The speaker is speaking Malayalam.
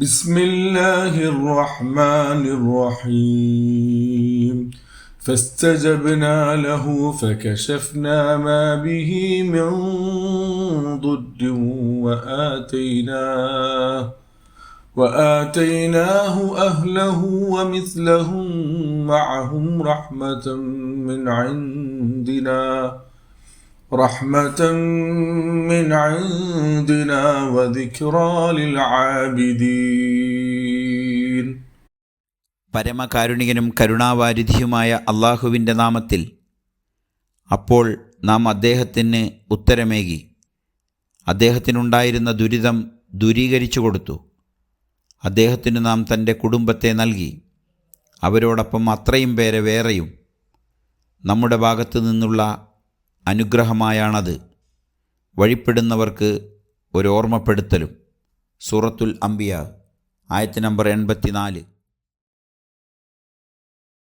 بسم الله الرحمن الرحيم. فاستجبنا له فكشفنا ما به من ضد وآتيناه وآتيناه أهله ومثلهم معهم رحمة من عندنا. رحمة من عندنا وذكرى للعابدين പരമകാരുണികനും കരുണാവാരിധിയുമായ അള്ളാഹുവിൻ്റെ നാമത്തിൽ അപ്പോൾ നാം അദ്ദേഹത്തിന് ഉത്തരമേകി അദ്ദേഹത്തിനുണ്ടായിരുന്ന ദുരിതം ദൂരീകരിച്ചു കൊടുത്തു അദ്ദേഹത്തിനു നാം തൻ്റെ കുടുംബത്തെ നൽകി അവരോടൊപ്പം അത്രയും പേരെ വേറെയും നമ്മുടെ ഭാഗത്തു നിന്നുള്ള അനുഗ്രഹമായാണത്. വഴിപ്പെടുന്നവർക്ക് ഒരു ഓർമ്മപ്പെടുത്തലും. സൂറത്തുൽ അംബിയ ആയത്ത് നമ്പർ എൺപത്തിനാല്.